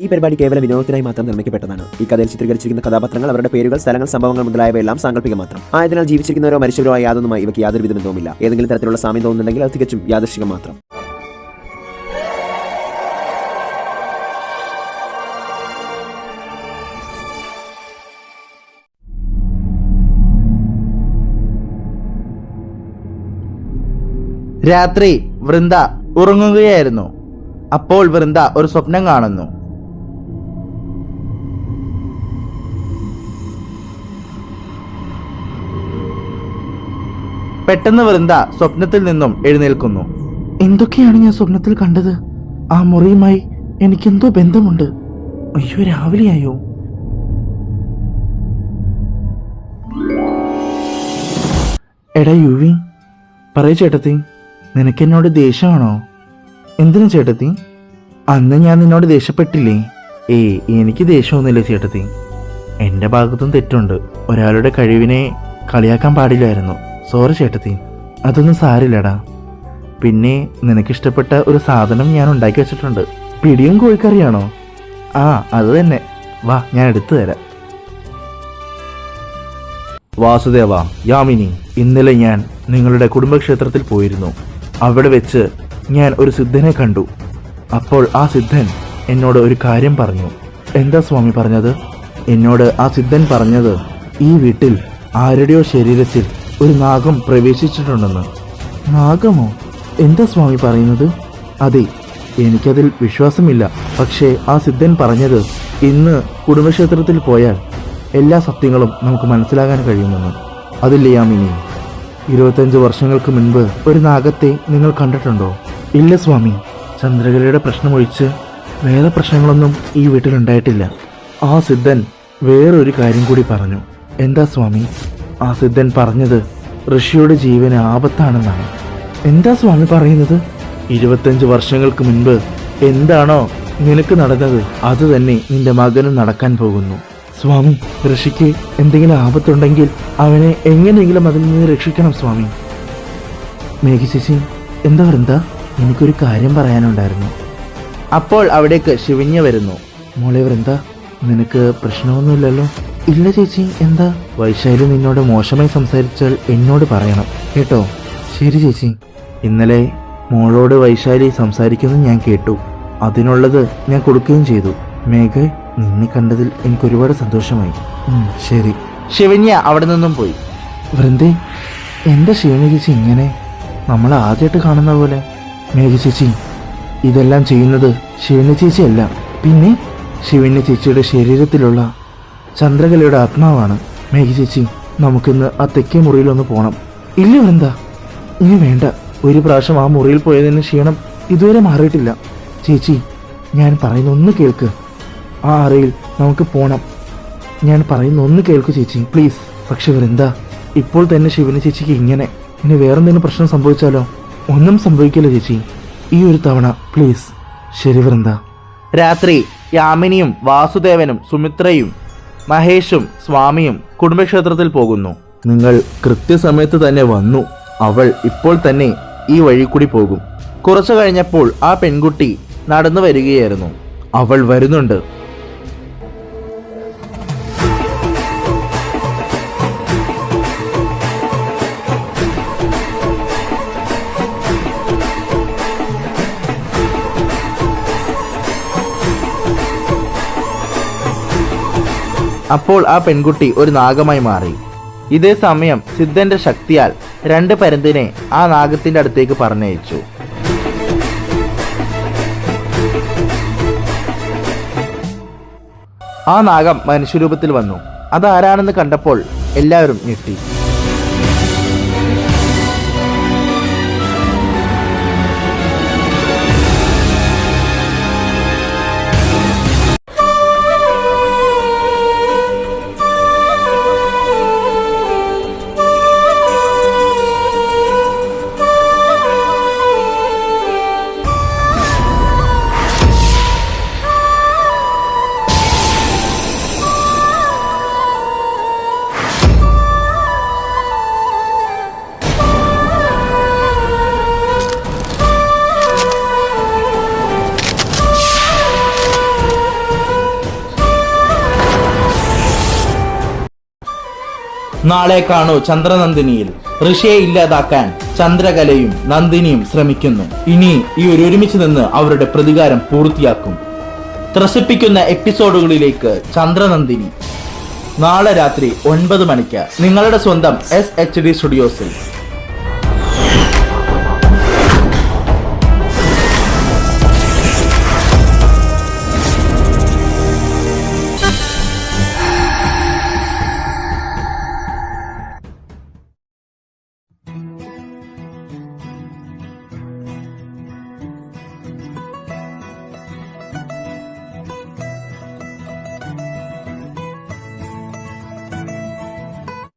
ഈ പരിപാടി കേവലം വിനോദത്തിനായി മാത്രം നിർമ്മിക്കപ്പെട്ടതാണ്. ഈ കഥയിൽ ചിത്രീകരിച്ചിരിക്കുന്ന കഥാപാത്രങ്ങൾ അവരുടെ പേരുകൾ സ്ഥലങ്ങൾ സംഭവങ്ങൾ മുതലായവയെല്ലാം സാങ്കല്പിക മാത്രം. ആയതിനാൽ ജീവിച്ചിരിക്കുന്നവരോ മരിച്ചവരോ യാതൊന്നുമായി ഇവയ്ക്ക് യാതൊരു വിധ ബന്ധവുമില്ല. ഏതെങ്കിലും തരത്തിലുള്ള സാമ്യം തോന്നുന്നുണ്ടെങ്കിൽ അത് തികച്ചും യാദൃശികം മാത്രം. രാത്രി വൃന്ദ ഉറങ്ങുകയായിരുന്നു. അപ്പോൾ വൃന്ദ ഒരു സ്വപ്നം കാണുന്നു. പെട്ടെന്ന് വൃന്ദ സ്വപ്നത്തിൽ നിന്നും എഴുന്നേൽക്കുന്നു. എന്തൊക്കെയാണ് ഞാൻ സ്വപ്നത്തിൽ കണ്ടത്? ആ മുറിയുമായി എനിക്കെന്തോ ബന്ധമുണ്ട്. അയ്യോ രാവിലെയായോ? എടാ യുവി. പറയ ചേട്ടത്തി നിനക്കെന്നോട് ദേഷ്യമാണോ? എന്തിനു ചേട്ടത്തി? അന്ന് ഞാൻ നിന്നോട് ദേഷ്യപ്പെട്ടില്ലേ? ഏയ് എനിക്ക് ദേഷ്യമൊന്നുമില്ല ചേട്ടത്തി. എന്റെ ഭാഗത്തും തെറ്റുണ്ട്. ഒരാളുടെ കഴിവിനെ കളിയാക്കാൻ പാടില്ലായിരുന്നു. സോറി ചേട്ടത്തി അതൊന്നും സാരില്ലടാ. പിന്നെ നിനക്കിഷ്ടപ്പെട്ട ഒരു സാധനം ഞാൻ ഉണ്ടാക്കി വെച്ചിട്ടുണ്ട്. പിടിയും കോഴിക്കറിയാണോ? ആ അത് തന്നെ. വാ ഞാൻ എടുത്തു തരാം. വാസുദേവ യാമിനി ഇന്നലെ ഞാൻ നിങ്ങളുടെ കുടുംബക്ഷേത്രത്തിൽ പോയിരുന്നു. അവിടെ വെച്ച് ഞാൻ ഒരു സിദ്ധനെ കണ്ടു. അപ്പോൾ ആ സിദ്ധൻ എന്നോട് ഒരു കാര്യം പറഞ്ഞു. എന്താ സ്വാമി പറഞ്ഞത്? എന്നോട് ആ സിദ്ധൻ പറഞ്ഞത് ഈ വീട്ടിൽ ആരുടെയോ ശരീരത്തിൽ ഒരു നാഗം പ്രവേശിച്ചിട്ടുണ്ടെന്ന്. നാഗമോ? എന്താ സ്വാമി പറയുന്നത്? അതെ എനിക്കതിൽ വിശ്വാസമില്ല. പക്ഷേ ആ സിദ്ധൻ പറഞ്ഞത് ഇന്ന് കുടുംബക്ഷേത്രത്തിൽ പോയാൽ എല്ലാ സത്യങ്ങളും നമുക്ക് മനസ്സിലാകാൻ കഴിയുമെന്ന്. അതില്ലേ യാമിനി? ഇരുപത്തഞ്ച് വർഷങ്ങൾക്ക് മുൻപ് ഒരു നാഗത്തെ നിങ്ങൾ കണ്ടിട്ടുണ്ടോ? ഇല്ല സ്വാമി. ചന്ദ്രകലയുടെ പ്രശ്നമൊഴിച്ച് വേറെ പ്രശ്നങ്ങളൊന്നും ഈ വീട്ടിലുണ്ടായിട്ടില്ല. ആ സിദ്ധൻ വേറൊരു കാര്യം കൂടി പറഞ്ഞു. എന്താ സ്വാമി? ആ സിദ്ധൻ പറഞ്ഞത് ഋഷിയുടെ ജീവന് ആപത്താണെന്നാണ്. എന്താ സ്വാമി പറയുന്നത്? ഇരുപത്തഞ്ച് വർഷങ്ങൾക്ക് മുൻപ് എന്താണോ നിനക്ക് നടന്നത് അത് തന്നെ നിന്റെ മകനും നടക്കാൻ പോകുന്നു. സ്വാമി ഋഷിക്ക് എന്തെങ്കിലും ആപത്തുണ്ടെങ്കിൽ അവനെ എങ്ങനെയെങ്കിലും അതിൽ നിന്ന് രക്ഷിക്കണം സ്വാമി. മേഘശിശി എന്താ വൃന്ദ? എനിക്കൊരു കാര്യം പറയാനുണ്ടായിരുന്നു. അപ്പോൾ അവിടേക്ക് ശിവിഞ്ഞ വരുന്നു. മോളെ വൃന്ദ നിനക്ക് പ്രശ്നമൊന്നുമില്ലല്ലോ? ഇല്ല ചേച്ചി എന്താ? വൈശാലി നിന്നോട് മോശമായി സംസാരിച്ചാൽ എന്നോട് പറയണം. കേട്ടോ? ശരി ചേച്ചി. ഇന്നലെ മോളോട് വൈശാലി സംസാരിക്കുന്നത് ഞാൻ കേട്ടു. അതിനുള്ളത് ഞാൻ കൊടുക്കുകയും ചെയ്തു. മേഘ നിന്നെ കണ്ടതിൽ എനിക്ക് ഒരുപാട് സന്തോഷമായി. ശരി. ശിവന്യ അവിടെ നിന്നും പോയി. വൃന്ദേ എന്റെ ശിവന്യ ചേച്ചി ഇങ്ങനെ? നമ്മൾ ആദ്യമായിട്ട് കാണുന്ന പോലെ. മേഘ ചേച്ചി ഇതെല്ലാം ചെയ്യുന്നത് ശിവന്യ ചേച്ചിയല്ല. പിന്നെ ശിവന്യ ചേച്ചിയുടെ ശരീരത്തിലുള്ള ചന്ദ്രകലയുടെ ആത്മാവാണ് മേഘി ചേച്ചി. നമുക്കിന്ന് ആ തെക്കേ മുറിയിലൊന്ന് പോകണം ഇല്ല വൃന്ദ. ഇനി വേണ്ട. ഒരു പ്രാവശ്യം ആ മുറിയിൽ പോയതിന് ക്ഷീണം ഇതുവരെ മാറിയിട്ടില്ല. ചേച്ചി ഞാൻ പറയുന്ന ഒന്ന് കേൾക്ക്. ആ അറയിൽ നമുക്ക് പോണം. ഞാൻ പറയുന്ന ഒന്ന് കേൾക്കൂ ചേച്ചി പ്ലീസ്. പക്ഷെ വൃന്ദ ഇപ്പോൾ തന്നെ ശിവന് ചേച്ചിക്ക് ഇങ്ങനെ. ഇനി വേറെന്തെങ്കിലും പ്രശ്നം സംഭവിച്ചാലോ? ഒന്നും സംഭവിക്കില്ല ചേച്ചി. ഈ ഒരു തവണ പ്ലീസ്. ശരി വൃന്ദ. രാത്രി യാമിനിയും വാസുദേവനും സുമിത്രയും മഹേഷും സ്വാമിയും കുടുംബക്ഷേത്രത്തിൽ പോകുന്നു. നിങ്ങൾ കൃത്യസമയത്ത് തന്നെ വന്നു. അവൾ ഇപ്പോൾ തന്നെ ഈ വഴി കൂടി പോകും. കുറച്ചു കഴിഞ്ഞപ്പോൾ ആ പെൺകുട്ടി നടന്നു വരികയായിരുന്നു. അവൾ വരുന്നുണ്ട്. അപ്പോൾ ആ പെൺകുട്ടി ഒരു നാഗമായി മാറി. ഇതേ സമയം സിദ്ധന്റെ ശക്തിയാൽ രണ്ട് പരന്തിനെ ആ നാഗത്തിന്റെ അടുത്തേക്ക് പറഞ്ഞയച്ചു. ആ നാഗം മനുഷ്യരൂപത്തിൽ വന്നു. അതാരാണെന്ന് കണ്ടപ്പോൾ എല്ലാവരും ഞെട്ടി. നാളെ കാണൂ ചന്ദ്രനന്ദിനിയിൽ. ഋഷിയെ ഇല്ലാതാക്കാൻ ചന്ദ്രകലയും നന്ദിനിയും ശ്രമിക്കുന്നു. ഇനി ഈ ഒരു ഒരുമിച്ച് നിന്ന് അവരുടെ പ്രതികാരം പൂർത്തിയാക്കും. ത്രസിപ്പിക്കുന്ന എപ്പിസോഡുകളിലേക്ക് ചന്ദ്രനന്ദിനി. നാളെ രാത്രി ഒൻപത് മണിക്ക് നിങ്ങളുടെ സ്വന്തം എസ് എച്ച് ഡി സ്റ്റുഡിയോസിൽ